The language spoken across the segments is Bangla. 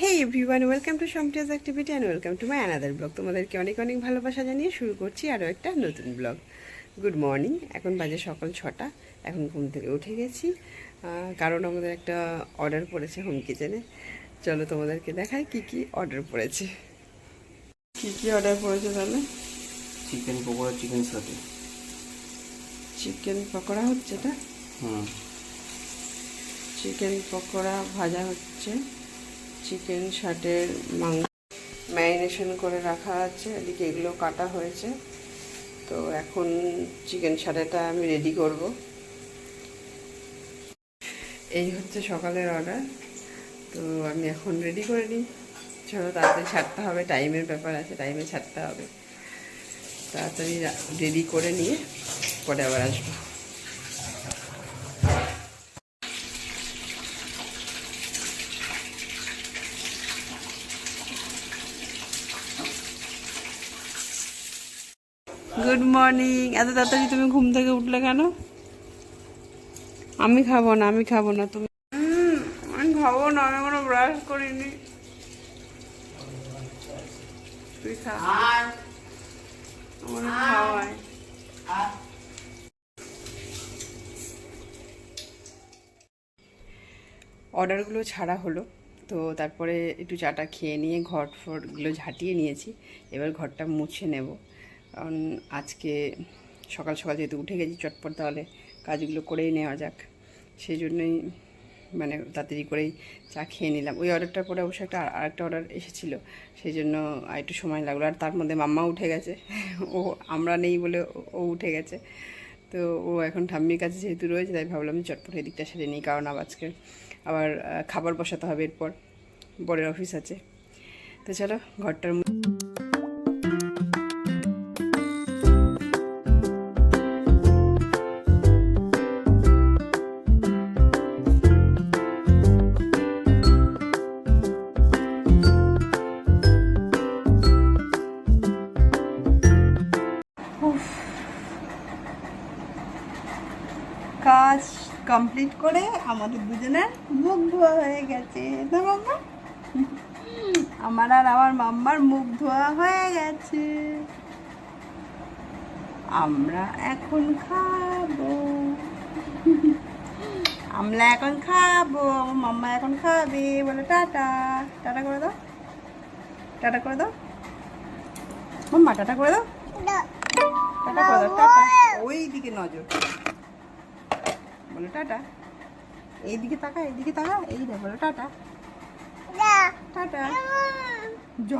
Hey everyone welcome to সমটিয়াস activity and welcome to my another blog তোমাদেরকে অনেক অনেক ভালোবাসা জানিয়ে শুরু করছি আরও একটা নতুন ব্লগ গুড মর্নিং এখন বাজে সকাল ছটা এখন ঘুম থেকে উঠে গেছি। কারণ আমাদের একটা অর্ডার পড়েছে হোম কিচেনে চলো তোমাদেরকে দেখাই কি কি অর্ডার পড়েছে। কি কি অর্ডার পড়েছে তাহলে? চিকেন পকোড়া চিকেন সাথে চিকেন পকোড়া হচ্ছে এটা? হুম। চিকেন পকোড়া ভাজা হচ্ছে। চিকেন শার্টের মাংস ম্যারিনেশন করে রাখা আছে। এদিকে এগুলো কাটা হয়েছে। তো এখন চিকেন শার্টেটা আমি রেডি করব। এই হচ্ছে সকালের অর্ডার তো আমি এখন রেডি করে নিই। চলো তাড়াতাড়ি ছাড়তে হবে। টাইমের ব্যাপার আছে টাইমে ছাড়তে হবে। তাড়াতাড়ি রেডি করে নিয়ে পরে আবার আসব। গুড মর্নিং এত তাড়াতাড়ি তুমি ঘুম থেকে উঠলে কেন? আমি খাব না আমি খাব না তুমি আমি খাব না আমি এখনও ব্রাশ করিনি। তুই খা। আমার অর্ডারগুলো ছাড়া হলো তো তারপরে একটু চাটা খেয়ে নিয়ে ঘর ফরগুলো ঝাঁটিয়ে নিয়েছি। এবার ঘরটা মুছে নেব। কারণ আজকে সকাল সকাল যেহেতু উঠে গেছি চটপট, তাহলে কাজগুলো করেই নেওয়া যাক। সেই জন্যই মানে তাড়াতাড়ি করেই চা খেয়ে নিলাম। ওই অর্ডারটার পরে অবশ্য একটা আর একটা অর্ডার এসেছিল। সেই জন্য একটু সময় লাগল। আর তার মধ্যে মাম্মা উঠে গেছে। ও, আমরা নেই বলে ও- ও উঠে গেছে। তো ও এখন ঠাম্মির কাছে যেহেতু রয়েছে, তাই ভাবলাম চটপট এই দিকটা সেরে নিই। কারণ আজকে আবার খাবার বসাতে হবে এরপর। বরের অফিস আছে। তো চলো, ঘরটার কাজ কমপ্লিট করে আমাদের দুজনের মুখ ধোয়া হয়ে গেছে না মাম্মা? আমার আর আমার মাম্মার মুখ ধোয়া হয়ে গেছে। আমরা এখন খাব। আমরা এখন খাব আমার মাম্মা এখন খাবে বলে টাটা। টাটা করে দাও। টাটা করে দাও। মাম্মা টাটা করে দাও। টাটা করে দাও টাটা। ওই দিকে নজর। বলো টাটা। এইদিকে তাকা এইদিকে তাকা এই রে বলো টাটা। টাটা। জ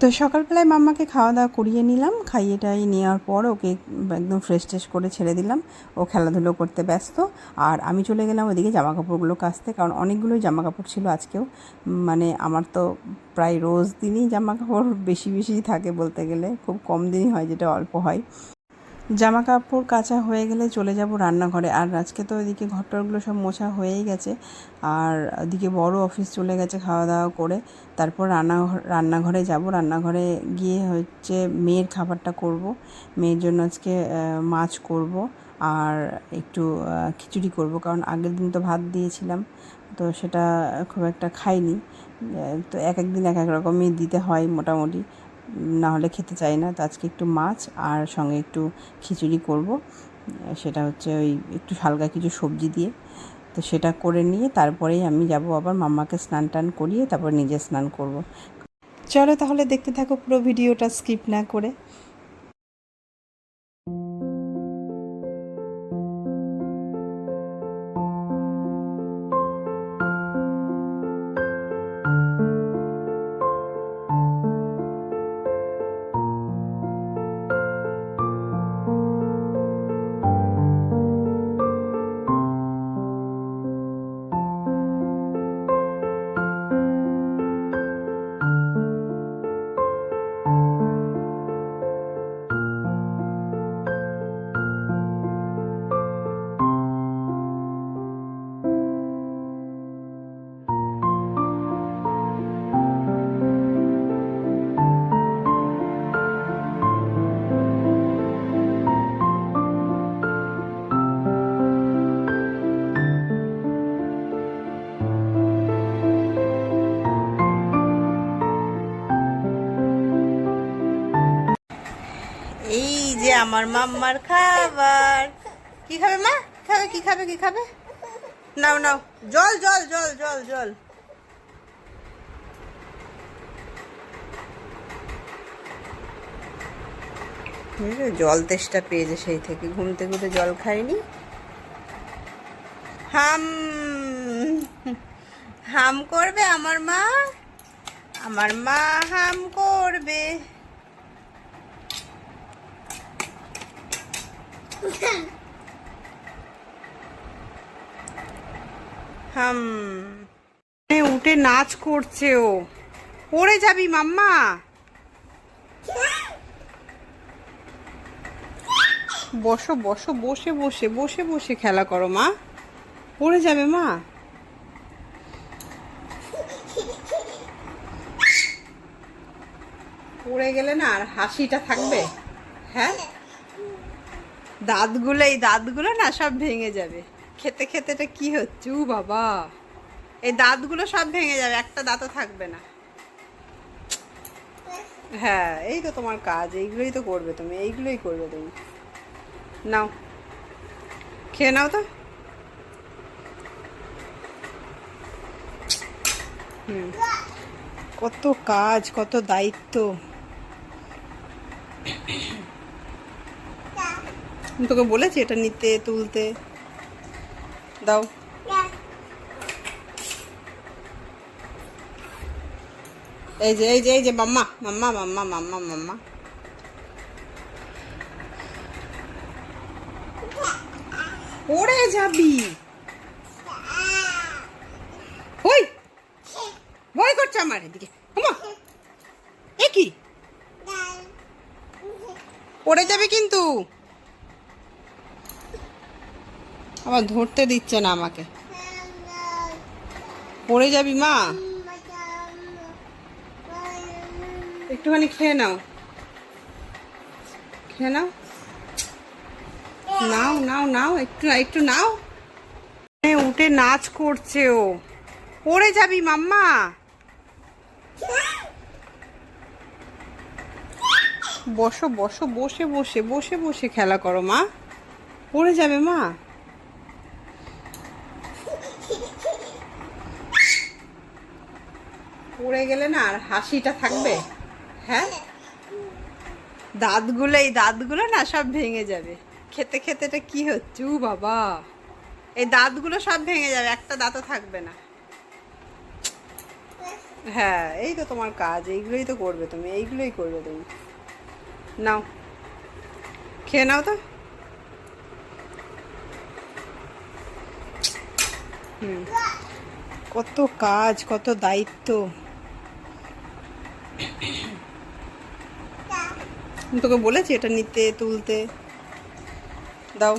তো সকালবেলায় মাম্মাকে খাওয়া দাওয়া করিয়ে নিলাম খাইয়ে টাইয়ে নেওয়ার পর ওকে একদম ফ্রেশ ট্রেশ করে ছেড়ে দিলাম। ও খেলাধুলো করতে ব্যস্ত আর আমি চলে গেলাম ওদিকে জামা কাপড়গুলো কাচতে কারণ অনেকগুলোই জামা কাপড় ছিল আজকেও। মানে আমার তো প্রায় রোজ দিনই জামা কাপড় বেশি বেশি থাকে বলতে গেলে খুব কম দিনই হয় যেটা অল্প হয়। জামা কাপড় কাচা হয়ে গেলে চলে যাব রান্নাঘরে। আর আজকে তো ওইদিকে ঘরটরগুলো সব মোছা হয়েই গেছে। আর ওদিকে বড় অফিস চলে গেছে খাওয়া দাওয়া করে। তারপর রান্না রান্নাঘরে যাব। রান্নাঘরে গিয়ে হচ্ছে মেয়ের খাবারটা করব। মেয়ের জন্য আজকে মাছ করব। আর একটু খিচুড়ি করব। কারণ আগের দিন তো ভাত দিয়েছিলাম, তো সেটা খুব একটা খাইনি। তো এক এক দিন এক এক রকমই দিতে হয় মোটামুটি। না হলে খেতে চাই না। তো আজকে একটু মাছ আর সঙ্গে একটু খিচুড়ি করব। সেটা হচ্ছে ওই একটু হালকা কিছু সবজি দিয়ে। তো সেটা করে নিয়ে তারপরেই আমি যাব আবার মাম্মাকে স্নান টান করিয়ে তারপর নিজে স্নান করব। চলো তাহলে দেখতে থাকো পুরো ভিডিওটা স্কিপ না করে। আমার মাম্মার খাবার। কি খাবে মা? খাবে, কি খাবে কি খাবে? নাও নাও। জল জল জল জল জল। জল তেষ্টা পেয়েছে সেই থেকে। ঘুম থেকে জল খাইনি। হাম হাম করবে আমার মা? আমার মা হাম করবে। উঠে নাচ করছে ও। পড়ে যাবি মাম্মা। বসো বসো, বসে বসে বসে বসে খেলা করো মা। পড়ে যাবে মা। পড়ে গেলে না আর হাসিটা থাকবে। হ্যাঁ? দাঁতগুলো, এই দাঁতগুলো না সব ভেঙে যাবে। খেতে খেতে এটা কি হচ্ছে? উ বাবা। এই দাঁতগুলো সব ভেঙে যাবে, একটা দাঁতও থাকবে না। হ্যাঁ এই তো তোমার কাজ, এইগুলোই তো করবে তুমি, এইগুলোই করবে তুমি। নাও। খেয়ে নাও তো। হুম। কত কাজ, কত দায়িত্ব। তোকে বলেছি এটা নিতে, তুলতে। দাও। এই যে এই যে এই যে, মাম্মা মাম্মা মাম্মা মাম্মা মাম্মা। পড়ে যাবি। ওই। ভয় করছে আমার এদিকে ওমা এ কি পড়ে যাবে কিন্তু আবার ধরতে দিচ্ছে না আমাকে। পড়ে যাবি মা? একটুখানি খেয়ে নাও। খেয়ে নাও। নাও নাও নাও, একটু একটু নাও। উঠে নাচ করছে ও। পড়ে যাবি মাম্মা। বসো বসো, বসে বসে বসে বসে খেলা করো মা। পড়ে যাবে মা। পড়ে গেলে না আর হাসিটা থাকবে? হ্যাঁ? দাঁতগুলো, এই দাঁতগুলো না সব ভেঙে যাবে। খেতে খেতে এটা কি হচ্ছে? উ বাবা। এই দাঁতগুলো সব ভেঙে যাবে, একটা দাঁতও থাকবে না। হ্যাঁ এই তো তোমার কাজ, এইগুলোই তো করবে তুমি, এইগুলোই করবে তুমি। নাও। খেয়ে নাও তো। কত কাজ, কত দায়িত্ব। তোকে বলেছি এটা নিতে, তুলতে। দাও।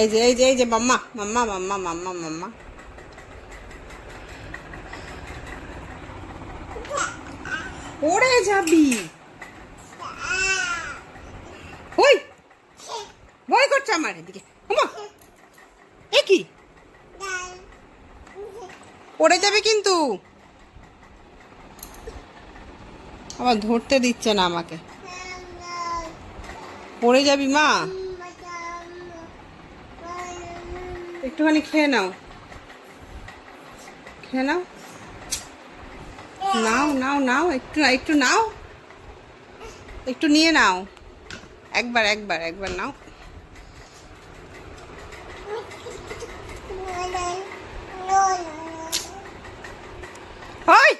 এই যে এই যে এই যে, মাম্মা মাম্মা মাম্মা মাম্মা মাম্মা। পড়ে যাবি ওই ভয় করছে আমার এদিকে ওমা এ কি পড়ে যাবে কিন্তু আবার ধরতে দিচ্ছে না আমাকে। পড়ে যাবি মা? একটুখানি খেয়ে নাও। খেয়ে নাও। নাও নাও নাও, একটু একটু নাও। একটু নিয়ে নাও। একবার একবার একবার নাও। হয়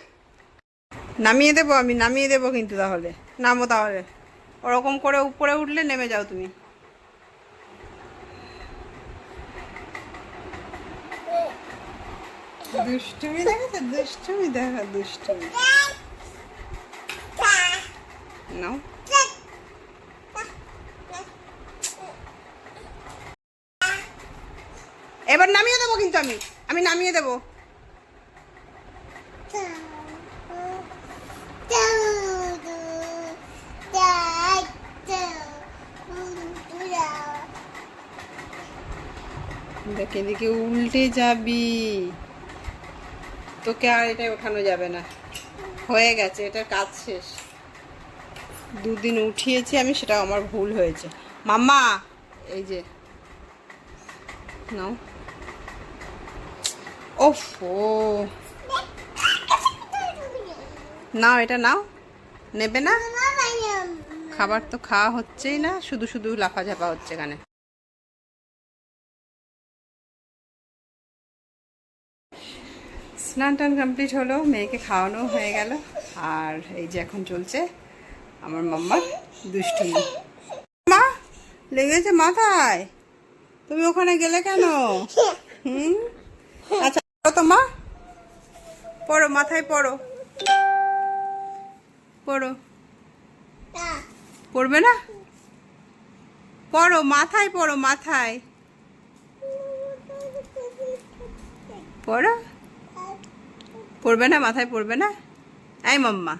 নামিয়ে দেবো, আমি নামিয়ে দেবো কিন্তু তাহলে। নামো তাহলে। ওরকম করে উপরে উঠলে নেমে যাও তুমি। দুষ্টুমি দেখা দুষ্টুমি দেখা, দুষ্টুমি। নাও। এবার নামিয়ে দেবো কিন্তু আমি। আমি নামিয়ে দেবো। এদিকে উল্টে যাবি। তোকে আর এটা ওঠানো যাবে না। হয়ে গেছে, এটার কাজ শেষ। দুদিন উঠিয়েছি আমি সেটা আমার ভুল হয়েছে। মাম্মা, এই যে। নাও। নাও, এটা নাও। নেবে না? খাবার তো খাওয়া হচ্ছেই না, শুধু শুধু লাফাঝাপা হচ্ছে এখানে। স্নান টান কমপ্লিট হলো, মেয়েকে খাওয়ানো হয়ে গেল। আর এই যে এখন চলছে আমার মাম্মার দুষ্টি মা, লেগেছে মাথায়? তুমি ওখানে গেলে কেন? হুম? আচ্ছা তো মা। পড়ো, মাথায় পড়ো। পড়ো। পড়বে না? পড়ো, মাথায় পড়ো মাথায়। পড়ো। পড়বে না, মাথায় পড়বে না? এই মাম্মা।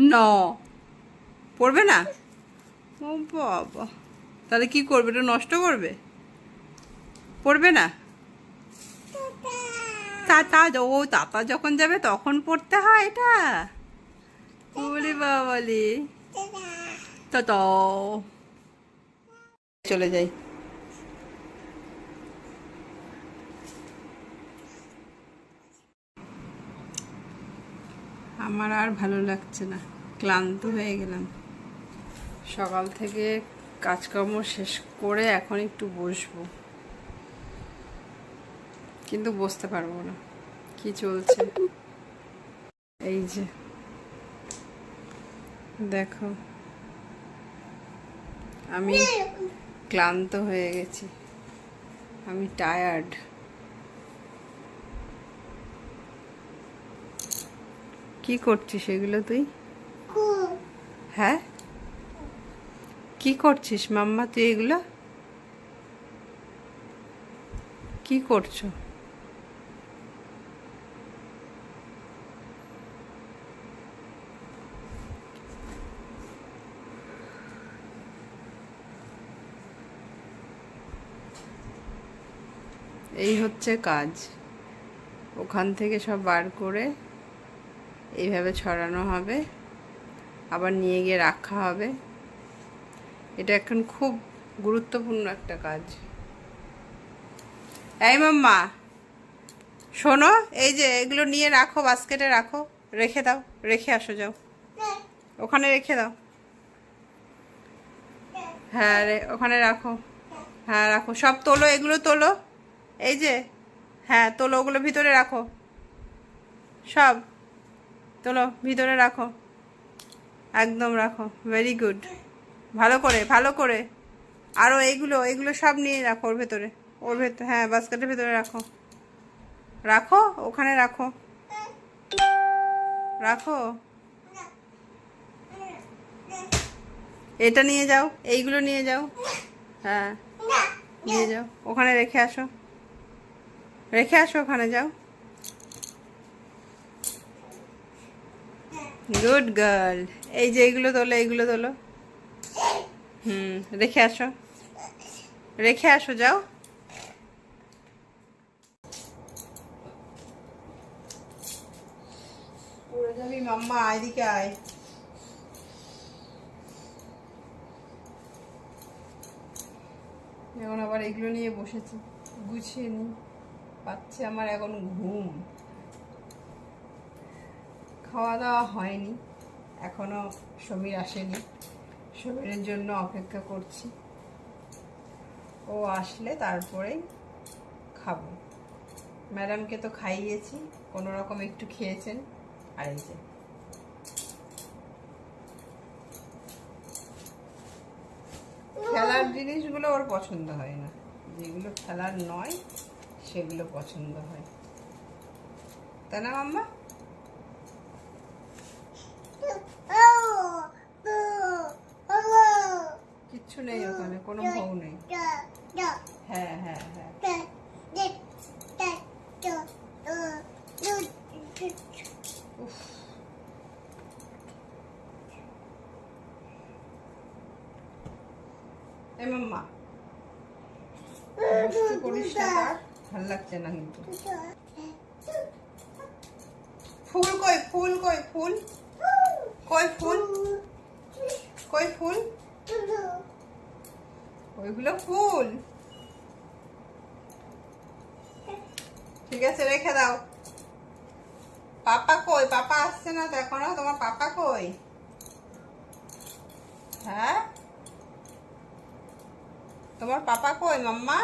ন। পড়বে না? ও বাবা। তাহলে কি করবে? এটা নষ্ট করবে? পড়বে না? তাতা ও তাতা যখন যাবে তখন পড়তে হয় এটা। বলি বাবালি। তো তো চলে যাই। আমার আর ভালো লাগছে না। ক্লান্ত হয়ে গেলাম। সকাল থেকে কাজকর্ম শেষ করে এখন একটু বসবো। কিন্তু বসতে পারব না। কি চলছে? এই যে। দেখো। আমি ক্লান্ত হয়ে গেছি। আমি টায়ার্ড কি করছিস এগুলো তুই? হ্যাঁ? কি করছিস মাম্মা তুই এগুলো? কি করছ? এই হচ্ছে কাজ। ওখান থেকে সব বার করে এইভাবে ছড়ানো হবে। আবার নিয়ে গিয়ে রাখা হবে। এটা এখন খুব গুরুত্বপূর্ণ একটা কাজ। এই মাম্মা, শোনো, এই যে এগুলো নিয়ে রাখো, বাস্কেটে রাখো, রেখে দাও, রেখে আসো, যাও। ওখানে রেখে দাও। হ্যাঁ রে, ওখানে রাখো। হ্যাঁ রাখো। সব তোলো, এগুলো তোলো। এই যে হ্যাঁ তোলো, ওগুলো ভিতরে রাখো। সব। তোলো, ভিতরে রাখো। একদম রাখো। ভেরি গুড ভালো করে ভালো করে। আরও এইগুলো এইগুলো সব নিয়ে রাখো ওর ভেতরে। ওর ভেতরে হ্যাঁ বাস্কেটের ভেতরে রাখো। রাখো, ওখানে রাখো। রাখো। এটা নিয়ে যাও, এইগুলো নিয়ে যাও। হ্যাঁ নিয়ে যাও। ওখানে রেখে আসো। রেখে আসো, ওখানে যাও। গুড গার্ল এই যে এইগুলো তোলো এইগুলো তোলো। হুম, রেখে আসো। রেখে আসো, যাও। পড়ে যাবি এদিকে আয়। এখন আবার এগুলো নিয়ে বসেছি। গুছিয়ে নি। পাচ্ছে আমার এখন ঘুম। খাওয়া দাওয়া হয়নি। এখনও সমীর আসেনি। সমীরের জন্য অপেক্ষা করছি। ও আসলে তারপরেই খাব। ম্যাডামকে তো খাইয়েছি, কোনো রকম একটু খেয়েছেন। আর এই যে। খেলার জিনিসগুলো ওর পছন্দ হয় না। যেগুলো খেলার নয়, সেগুলো পছন্দ হয়। তাই না, মাম্মা? কিচ্ছু নেই ওখানে কোনো বউ নেই হ্যাঁ হ্যাঁ হ্যাঁ উফ এ মাম্মা বসতে করিস না তার ভালো লাগছে না কিন্তু ফুল কই ফুল কই ফুল কই ফুল? কই ফুল? ওইগুলো ফুল। ঠিক আছে, রেখে দাও। পাপা কই? পাপা আসছে না তো এখনও? তোমার পাপা কই? হ্যাঁ? তোমার পাপা কই, মাম্মা?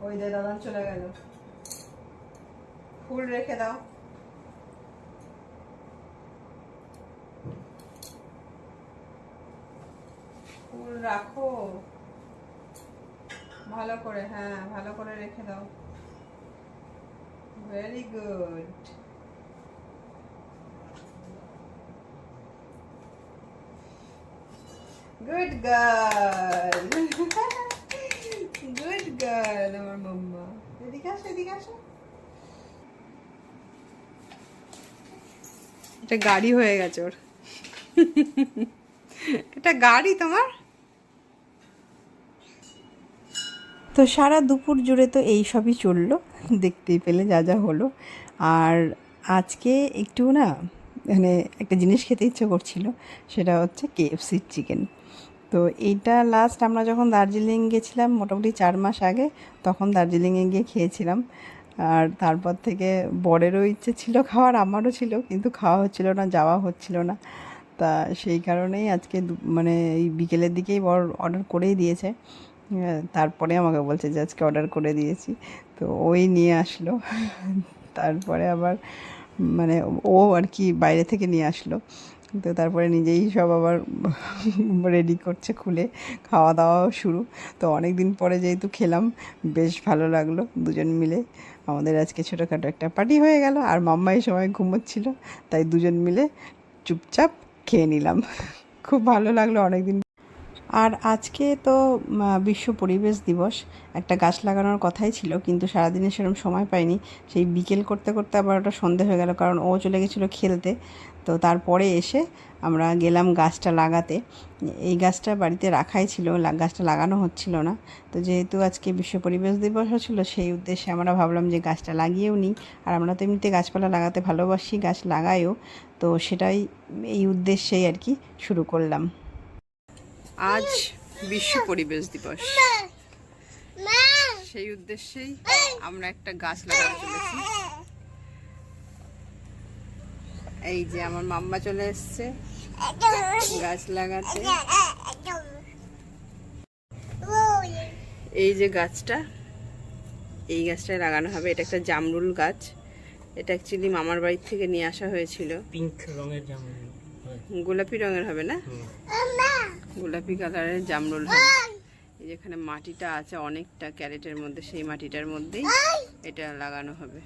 ওই দে, দাদান চলে গেল। ফুল রেখে দাও। ফুল রাখো। ভালো করে হ্যাঁ ভালো করে রেখে দাও। Very good good girl good girl আমার মাম্মা। এদিকে আসো এদিকে আসো। এটা গাড়ি হয়ে গেছে ওর। এটা গাড়ি তোমার? তো সারা দুপুর জুড়ে তো এই সবই চলল, দেখতেই পেলে যা যা হলো। আর আজকে একটু না মানে একটা জিনিস খেতে ইচ্ছে করছিল, সেটা হচ্ছে কেএফসির চিকেন তো এইটা লাস্ট আমরা যখন দার্জিলিং গেছিলাম, মোটামুটি চার মাস আগে, তখন দার্জিলিংয়ে গিয়ে খেয়েছিলাম। আর তারপর থেকে বরেরও ইচ্ছে ছিল খাওয়ার, আমারও ছিল, কিন্তু খাওয়া হচ্ছিল না, যাওয়া হচ্ছিল না। তা সেই কারণেই আজকে মানে এই বিকেলের দিকেই বর অর্ডার করেই দিয়েছে। তারপরে আমাকে বলছে যে আজকে অর্ডার করে দিয়েছি। তো ওই নিয়ে আসলো। তারপরে আবার মানে ও আর কি বাইরে থেকে নিয়ে আসলো। তো তারপরে নিজেই সব আবার রেডি করছে খুলে। খাওয়া দাওয়াও শুরু। তো অনেক দিন পরে যেহেতু খেলাম, বেশ ভালো লাগল দুজন মিলে। আমাদের আজকে ছোটোখাটো একটা পার্টি হয়ে গেল। আর মাম্মা এই সময় ঘুমোচ্ছিল, তাই দুজন মিলে চুপচাপ খেয়ে নিলাম। খুব ভালো লাগল অনেক দিন আর আজকে তো বিশ্ব পরিবেশ দিবস। একটা গাছ লাগানোর কথাই ছিল, কিন্তু সারাদিনে সেরকম সময় পাইনি। সেই বিকেল করতে করতে আবার ওটা সন্ধে হয়ে গেল, কারণ ও চলে গেছিল খেলতে। তো তারপরে এসে আমরা গেলাম গাছটা লাগাতে। এই গাছটা বাড়িতে রাখাই ছিল গাছটা লাগানো হচ্ছিল না। তো যেহেতু আজকে বিশ্ব পরিবেশ দিবস ছিল সেই উদ্দেশ্যে আমরা ভাবলাম যে গাছটা লাগিয়েও নিই। আর আমরা তো এমনিতে গাছপালা লাগাতে ভালোবাসি, গাছ লাগাইও। তো সেটাই, এই উদ্দেশ্যেই আর কি শুরু করলাম। আজ বিশ্ব পরিবেশ দিবস। সেই উদ্দেশ্যেই আমরা একটা গাছ লাগাতে চলেছি। এই যে আমার মাম্মা চলে এসছে গাছ লাগাতে। এই যে গাছটা এই গাছটায় লাগানো হবে। এটা একটা জামরুল গাছ। এটা অ্যাকচুয়ালি মামার বাড়ির থেকে নিয়ে আসা হয়েছিল। পিঙ্ক রঙের জামা গোলাপি রঙের হবে না? গোলাপি কালারের জামরুল এই যেখানে মাটিটা আছে অনেকটা ক্যারেটের মধ্যে সেই মাটিটার মধ্যেই এটা লাগানো হবে।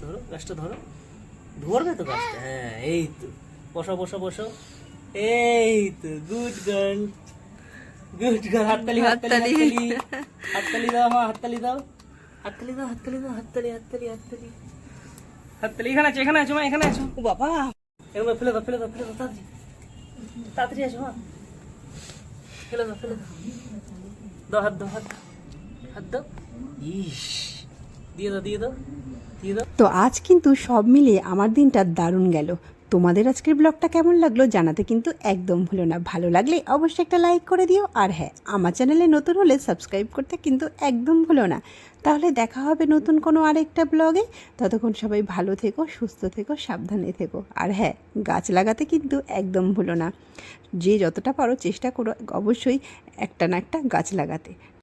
ধরো গাছটা ধরো। ধরবে তো গাছটা? হ্যাঁ এই তো। বসো বসো বসো। এই তো গুড গার্ল গুড গার্ল হাততালি হাততালি হাততালি। দাও মা হাততালি দাও। হাততালি দাও হাততালি দাও হাততালি হাততালি হাততালি। হাততালি এখানে আছে এখানে আছো মা এখানে আছো। ও বাবা। এরকম ফেলে দাও ফেলে দাও ফেলে দাও তাড়াতাড়ি। তাড়াতাড়ি আসো মা ফেলে দাও ফেলে দাও। দাও হাত দাও, হাত হাত দাও। ইস দিয়ে দাও দিয়ে দাও। তো আজ কিন্তু সব মিলিয়ে আমার দিনটা দারুণ গেল। তোমাদের আজকের ব্লগটা কেমন লাগল জানাতে কিন্তু একদম ভুলো না। ভালো লাগলে অবশ্যই একটা লাইক করে দিও। আর হ্যাঁ আমার চ্যানেলে নতুন হলে সাবস্ক্রাইব করতে কিন্তু একদম ভুলো না। তাহলে দেখা হবে নতুন কোনো আরেকটা ব্লগে। ততক্ষণ সবাই ভালো থেকো, সুস্থ থেকো, সাবধানে থেকো। আর হ্যাঁ গাছ লাগাতে কিন্তু একদম ভুলো না। যে যতটা পারো চেষ্টা করো অবশ্যই একটা না একটা গাছ লাগাতে।